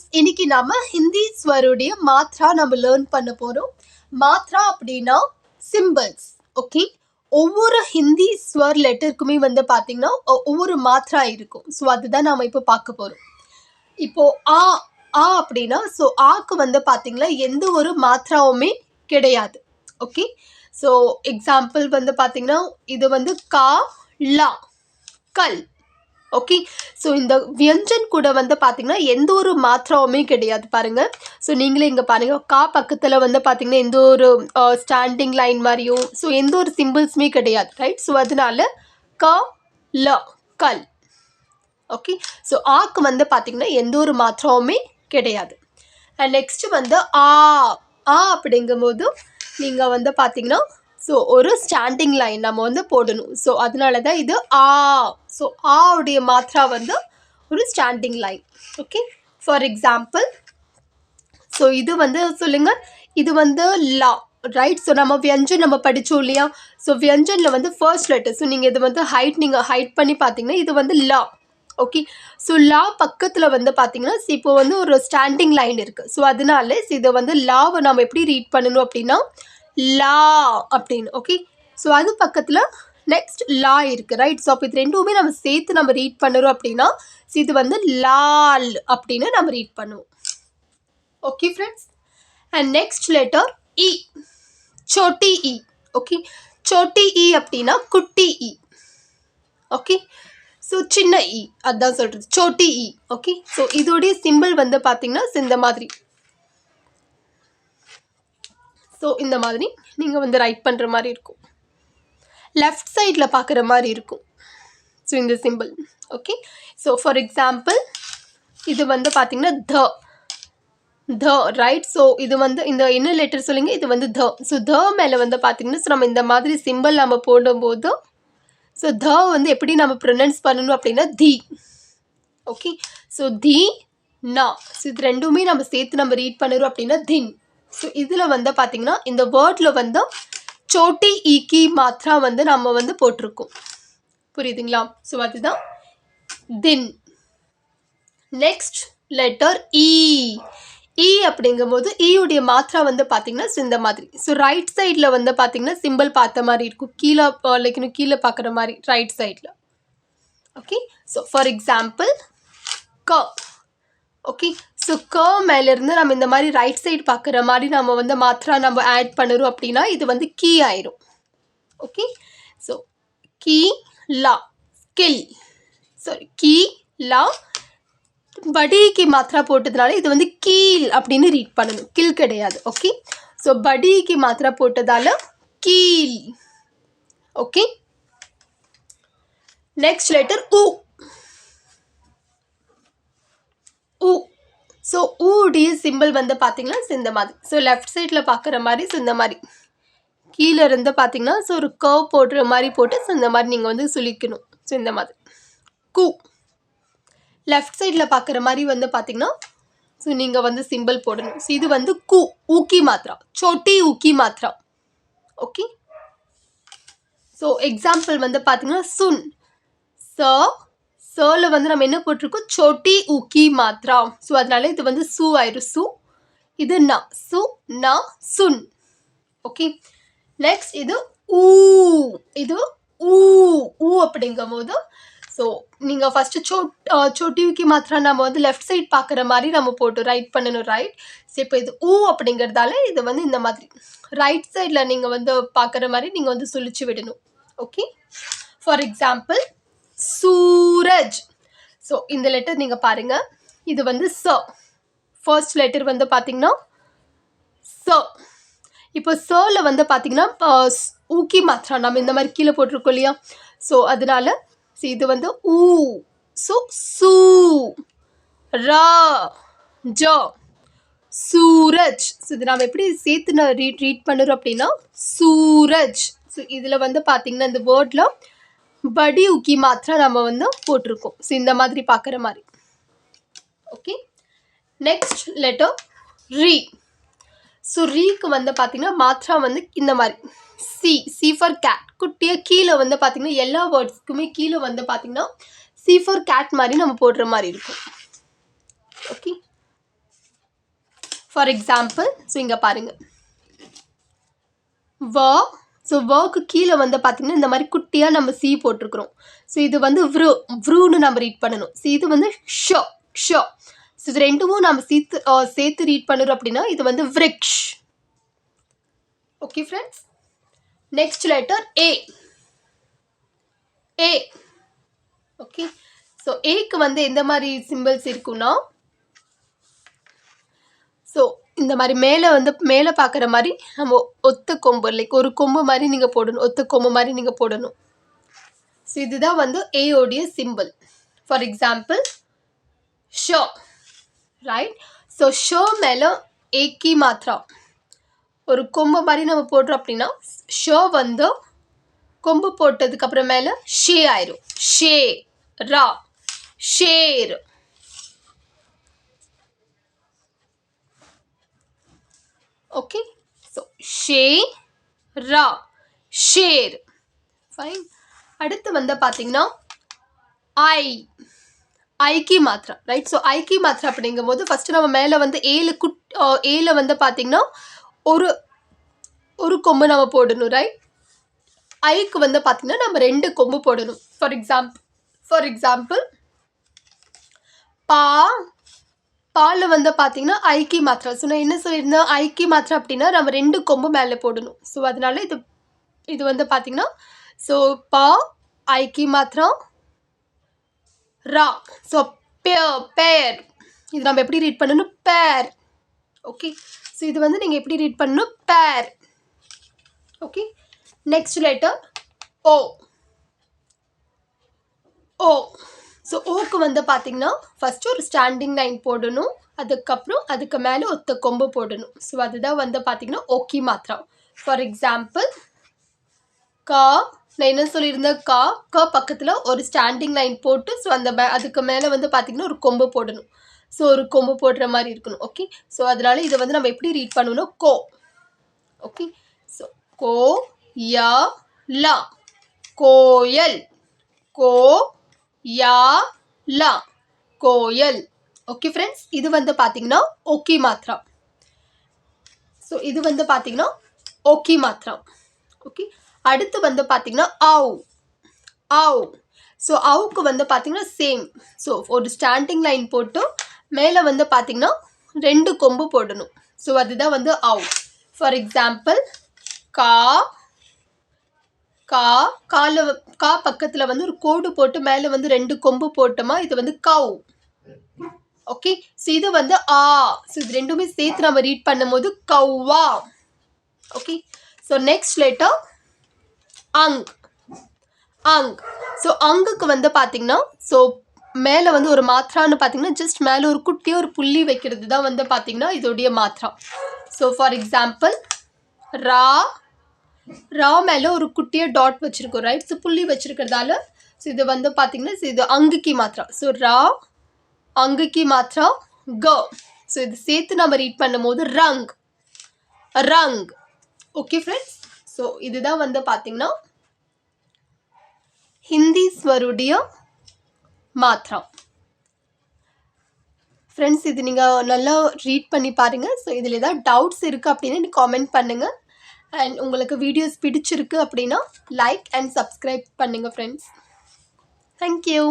Friends இன்னைக்கு நம்ம ஹிந்தி ஸ்வருடைய மாத்ரா நம்ம லேர்ன் பண்ண போகிறோம் மாத்ரா அப்படின்னா சிம்பிள்ஸ் ஓகே ஒவ்வொரு ஹிந்தி ஸ்வர் லெட்டருக்குமே வந்து பார்த்தீங்கன்னா ஒவ்வொரு மாத்ரா இருக்கும். ஸோ அதுதான் நாம் இப்போ பார்க்க போகிறோம் இப்போ ஆ ஆ அப்படின்னா ஸோ ஆக்கு வந்து பார்த்தீங்கன்னா எந்த ஒரு மாத்ராவுமே கிடையாது ஓகே ஸோ எக்ஸாம்பிள் வந்து பார்த்தீங்கன்னா இது வந்து கா லா கல். ஓகே ஸோ இந்த வியஞ்சன் கூட வந்து பார்த்திங்கன்னா எந்த ஒரு மாத்திராவுமே கிடையாது பாருங்கள் ஸோ நீங்களே இங்கே பாருங்கள் கா பக்கத்தில் வந்து பார்த்தீங்கன்னா எந்த ஒரு ஸ்டாண்டிங் லைன் மாதிரியும் ஸோ எந்த ஒரு சிம்பிள்ஸுமே கிடையாது ரைட் ஸோ அதனால க ல கல். ஓகே ஸோ ஆக்கு வந்து பார்த்தீங்கன்னா எந்த ஒரு மாத்திராவுமே கிடையாது. அண்ட் நெக்ஸ்ட்டு வந்து ஆ. ஆ அப்படிங்கும்போது நீங்கள் வந்து பார்த்திங்கன்னா ஸோ ஒரு ஸ்டாண்டிங் லைன் நம்ம வந்து போடணும். ஸோ அதனால தான் இது ஆ. ஸோ ஆ உடைய வந்து ஒரு standing line okay for example so இது வந்து சொல்லுங்க. இது வந்து லா ரைட் ஸோ நம்ம வியஞ்சன் நம்ம படித்தோம் இல்லையா? ஸோ வியஞ்சனில் வந்து ஃபர்ஸ்ட் லெட்டர் ஸோ நீங்கள் இது வந்து ஹைட் நீங்கள் ஹைட் பண்ணி பார்த்தீங்கன்னா இது வந்து லா ஓகே ஸோ லா பக்கத்தில் வந்து பார்த்தீங்கன்னா இப்போ வந்து ஒரு ஸ்டாண்டிங் லைன் இருக்குது ஸோ அதனால இதை வந்து லாவை நம்ம எப்படி ரீட் பண்ணணும் அப்படின்னா லா அப்படின்னு ஓகே ஸோ அது பக்கத்தில் நெக்ஸ்ட் லா இருக்குது ரைட் ஸோ அப்போ இது ரெண்டுமே நம்ம சேர்த்து நம்ம ரீட் பண்ணுறோம் அப்படின்னா இது வந்து லால் அப்படின்னு நம்ம ரீட் பண்ணுவோம். Okay friends and next letter இ சோட்டி e, இ ஓகே சோட்டி இ அப்படின்னா குட்டி இ ஓகே ஸோ சின்ன இ அதான் சொல்கிறது சோட்டி இ ஓகே ஸோ இதோடைய சிம்பிள் வந்து பார்த்தீங்கன்னா இந்த மாதிரி. ஸோ இந்த மாதிரி நீங்கள் வந்து ரைட் பண்ணுற மாதிரி இருக்கும். லெஃப்ட் சைடில் பார்க்குற மாதிரி இருக்கும். ஸோ இந்த symbol okay so for example இது வந்து பார்த்தீங்கன்னா த. த ரைட் ஸோ இது வந்து இந்த என்ன லெட்டர் சொல்லுங்க? இது வந்து த. ஸோ த மேலே வந்து பார்த்தீங்கன்னா ஸோ நம்ம இந்த மாதிரி சிம்பிள் நம்ம போடும்போது ஸோ த வந்து எப்படி நம்ம ப்ரொனன்ஸ் பண்ணணும் அப்படின்னா தி. ஓகே ஸோ தி நா. ஸோ இது ரெண்டுமே நம்ம சேர்த்து நம்ம ரீட் பண்ணுறோம் அப்படின்னா தின். ஸோ இதில் வந்து பார்த்தீங்கன்னா இந்த வேர்டில் வந்து சோட்டி ஈக்கி மாத்ரா வந்து நம்ம வந்து போட்டிருக்கோம். புரியுதுங்களா? ஸோ அதுதான் தின். நெக்ஸ்ட் லெட்டர் இ இ அப்படிங்கும்போது e ஈயுடைய மாத்ரா வந்து பார்த்தீங்கன்னா ஸோ இந்த மாதிரி. ஸோ ரைட் சைடில் வந்து பார்த்தீங்கன்னா சிம்பிள் பார்த்த மாதிரி இருக்கும். கீழே லைக் கீழே பார்க்குற மாதிரி ரைட் சைடில் ஓகே ஸோ ஃபார் எக்ஸாம்பிள் க. ஓகே ஸோ கர் மேலேருந்து நம்ம இந்த மாதிரி ரைட் சைடு பார்க்குற மாதிரி நம்ம வந்து மாத்ரா நம்ம ஆட் பண்ணுறோம் அப்படின்னா இது வந்து கீ ஆயிரும். ஓகே ஸோ கீ லா ஸ்கில் சாரி கீ லா படிக்கு மாத்திரா போட்டதுனால இது வந்து கீழ் அப்படின்னு ரீட் பண்ணணும். கில் கிடையாது. ஓகே ஸோ படிக்கு மாத்திரா போட்டதால கீல் ஓகே நெக்ஸ்ட் லெட்டர் ஊ ஸோ ஊடைய சிம்பிள் வந்து பார்த்தீங்கன்னா so இந்த மாதிரி ஸோ லெஃப்ட் சைடில் பார்க்குற மாதிரி so இந்த மாதிரி. கீழே இருந்து பார்த்தீங்கன்னா ஸோ ஒரு கர்வ் போடுற மாதிரி போட்டு ஸோ இந்த மாதிரி நீங்கள் வந்து சுழிக்கணும் ஸோ இந்த மாதிரி. கூ. லெஃப்ட் சைடில் பார்க்குற மாதிரி வந்து பார்த்தீங்கன்னா ஸோ நீங்கள் வந்து சிம்பிள் போடணும். ஸோ இது வந்து கூ. ஊக்கி மாத்ரா சோட்டி ஊக்கி மாத்ரா ஓகே ஸோ எக்ஸாம்பிள் வந்து பார்த்தீங்கன்னா சுன். ச சல வந்து நம்ம என்ன போட்டிருக்கோம்? சொட்டி ஊக்கி மாத்ரா. ஸோ அதனால இது வந்து சு ஆயிரும். சு இது ந. சு ந சுன். ஓகே. நெக்ஸ்ட் இது ஊ. இது ஊ. ஊ அப்படிங்கும் போது ஸோ நீங்கள் ஃபஸ்ட்டு சோ சோட்டிவுக்கு மாத்திரம் நம்ம வந்து லெஃப்ட் சைட் பார்க்குற மாதிரி நம்ம போட்டு ரைட் பண்ணணும். ரைட் ஸோ இப்போ இது ஊ அப்படிங்கிறதால இது வந்து இந்த மாதிரி. ரைட் சைடில் நீங்கள் வந்து பார்க்குற மாதிரி நீங்கள் வந்து சுழிச்சு விடணும். Okay. For example Suraj. So இந்த லெட்டர் நீங்கள் பாருங்கள் இது வந்து ச. ஃபர்ஸ்ட் லெட்டர் வந்து பார்த்தீங்கன்னா ச. இப்போ சோல வந்து பார்த்தீங்கன்னா ஊக்கி மாத்திரா. நம்ம இந்த மாதிரி கீழே போட்டிருக்கோம் இல்லையா? ஸோ அதனால ஸோ இது வந்து ஊ. ஸோ சூ. ரா. ஜ. சூரஜ். ஸோ இது நாம் எப்படி சேர்த்து நான் ரீட் ரீட் பண்ணுறோம் அப்படின்னா சூரஜ். ஸோ இதில் வந்து பார்த்தீங்கன்னா இந்த வேர்டில் படி உக்கி மாத்திரம் நம்ம வந்து போட்டிருக்கோம். ஸோ இந்த மாதிரி பார்க்குற மாதிரி. ஓகே நெக்ஸ்ட் லெட்டர் ரீ ஸோ ரீக்கு வந்து பார்த்திங்கன்னா மாத்ரா வந்து இந்த மாதிரி. சி சி ஃபார் கேட் குட்டியாக கீழே வந்து பார்த்திங்கன்னா எல்லா வேர்ட்ஸ்க்குமே கீழே வந்து பார்த்திங்கன்னா சி ஃபார் கேட் மாதிரி நம்ம போடுற மாதிரி இருக்கும். ஓகே ஃபார் எக்ஸாம்பிள் ஸோ இங்கே பாருங்கள் வ ஸோ வக்கு கீழே வந்து பார்த்தீங்கன்னா இந்த மாதிரி குட்டியாக நம்ம சி போட்டிருக்கிறோம். ஸோ இது வந்து வ்ரூ வ்ரூன்னு நம்ம ரீட் பண்ணணும். ஸோ இது வந்து ஷோ ஷோ. ஸோ இது ரெண்டுமும் நம்ம சேர்த்து சேர்த்து ரீட் பண்ணுறோம் அப்படின்னா இது வந்து விரிக்ஷ். ஓகே ஃப்ரெண்ட்ஸ் நெக்ஸ்ட் லெட்டர் ஏ ஏ ஓகே ஸோ ஏக்கு வந்து எந்த மாதிரி சிம்பிள்ஸ் இருக்குன்னா ஸோ இந்த மாதிரி மேலே வந்து மேலே பார்க்குற மாதிரி நம்ம ஒத்த கொம்பு லைக் ஒரு கொம்பு மாதிரி நீங்கள் போடணும் ஒத்த கொம்பு மாதிரி நீங்கள் போடணும். ஸோ இதுதான் வந்து ஏயோடைய சிம்பிள் ஃபார் எக்ஸாம்பிள் ஷோ ரைட் ஸோ ஷோ மேலே ஏக்கி மாத்திரா ஒரு கொம்பு மாதிரி நம்ம போடுறோம் அப்படின்னா ஷோ வந்து கொம்பு போட்டதுக்கு அப்புறமேல ஷே ஆயிரும். ஷே ரா ஷேர் ஓகே ஸோ ஷே ரா ஷேர் ஃபைன் அடுத்து வந்து பார்த்தீங்கன்னா ஐ ஐக்கி மாத்ரா ரைட் ஸோ ஐக்கி மாத்திரா அப்படிங்கும்போது ஃபஸ்ட்டு நம்ம மேலே வந்து ஏழு குட் ஏல வந்து பார்த்தீங்கன்னா ஒரு ஒரு கொம்பு நம்ம போடணும் ரைட் ஐக்கு வந்து பார்த்தீங்கன்னா நம்ம ரெண்டு கொம்பு போடணும். ஃபார் எக்ஸாம்பிள் ஃபார் எக்ஸாம்பிள் பா பாலில் வந்து பார்த்தீங்கன்னா ஐக்கி மாத்திரை. ஸோ நான் என்ன சொல்லியிருந்தேன்? ஐக்கி மாத்திரை அப்படின்னா நம்ம ரெண்டு கொம்பு மேலே போடணும். ஸோ அதனால இது இது வந்து பார்த்தீங்கன்னா ஸோ பா ஐக்கி மாத்திரம் ரா. ஸோ பேர் பேர் இது நம்ம எப்படி ரீட் பண்ணணும்? பேர் ஓகே ஸோ இது வந்து நீங்கள் எப்படி ரீட் பண்ணணும்? பேர் ஓகே நெக்ஸ்ட் லெட்டர் ஓ ஓ ஸோ ஓக்கு வந்து பார்த்தீங்கன்னா ஃபஸ்ட்டு ஒரு ஸ்டாண்டிங் லைன் போடணும் அதுக்கப்புறம் அதுக்கு மேலே ஒத்த கொம்பு போடணும். ஸோ அதுதான் வந்து பார்த்தீங்கன்னா ஓகே மாத்திரா ஃபார் எக்ஸாம்பிள் கா நான் என்ன சொல்லியிருந்தேன்? கா க பக்கத்தில் ஒரு ஸ்டாண்டிங் லைன் போட்டு ஸோ அந்த மே அதுக்கு மேலே வந்து பார்த்தீங்கன்னா ஒரு கொம்பு போடணும். ஸோ ஒரு கொம்பு போடுற மாதிரி இருக்கணும் ஓகே ஸோ அதனால இதை வந்து நம்ம எப்படி ரீட் பண்ணணும்னா கோ. ஓகே ஸோ கோ யா லா. கோயல். கோ யா லா கோயல். ஓகே ஃப்ரெண்ட்ஸ் இது வந்து பார்த்தீங்கன்னா ஓகி மாத்ரா ஸோ இது வந்து பார்த்தீங்கன்னா ஓகி மாத்ரா ஓகே அடுத்து வந்து பார்த்தீங்கன்னா ஆவ். ஆவ். ஸோ அவுக்கு வந்து பார்த்தீங்கன்னா சேம் ஸோ ஒரு ஸ்டாண்டிங் லைன் போட்டு மேலே வந்து பார்த்தீங்கன்னா ரெண்டு கொம்பு போடணும். ஸோ அதுதான் வந்து அவு ஃபார் எக்ஸாம்பிள் கா கா கால கா பக்கத்தில் வந்து ஒரு கோடு போட்டு மேலே வந்து ரெண்டு கொம்பு போட்டோமா இது வந்து கவு. ஓகே ஸோ இது வந்து ஆ. ஸோ இது ரெண்டுமே சேர்த்து நம்ம ரீட் பண்ணும்போது கவ்வா. ஓகே ஸோ நெக்ஸ்ட் லெட்டர் அங். அங். ஸோ அங்குக்கு வந்து பார்த்திங்கன்னா ஸோ மேலே வந்து ஒரு மாத்திரான்னு பார்த்தீங்கன்னா ஜஸ்ட் மேலே ஒரு குட்டியாக ஒரு புள்ளி வைக்கிறது தான் வந்து பார்த்திங்கன்னா இதோடைய மாத்திரா ஸோ ஃபார் எக்ஸாம்பிள் ரா ரா மேலே ஒரு குட்டியாக டாட் வச்சுருக்கோம் ரைட் ஸோ புள்ளி வச்சுருக்கிறதால ஸோ இது வந்து பார்த்திங்கன்னா ஸோ இது அங்குக்கு மாத்திரா ஸோ ரா அங்குக்கி மாத்திரா க ஸோ இது சேர்த்து நம்ம ரீட் பண்ணும்போது ரங் ரங் ஓகே ஃப்ரெண்ட்ஸ் ஸோ இதுதான் வந்து பார்த்திங்கன்னா ஹிந்தி ஸ்வருடைய மாத்திரா ஃப்ரெண்ட்ஸ் இது நீங்கள் நல்லா ரீட் பண்ணி பாருங்கள் ஸோ இதில் ஏதாவது டவுட்ஸ் இருக்குது அப்படின்னு காமெண்ட் பண்ணுங்கள் அண்ட் உங்களுக்கு வீடியோஸ் பிடிச்சிருக்கு அப்படின்னா லைக் அண்ட் சப்ஸ்கிரைப் பண்ணுங்கள் ஃப்ரெண்ட்ஸ் தேங்க்யூ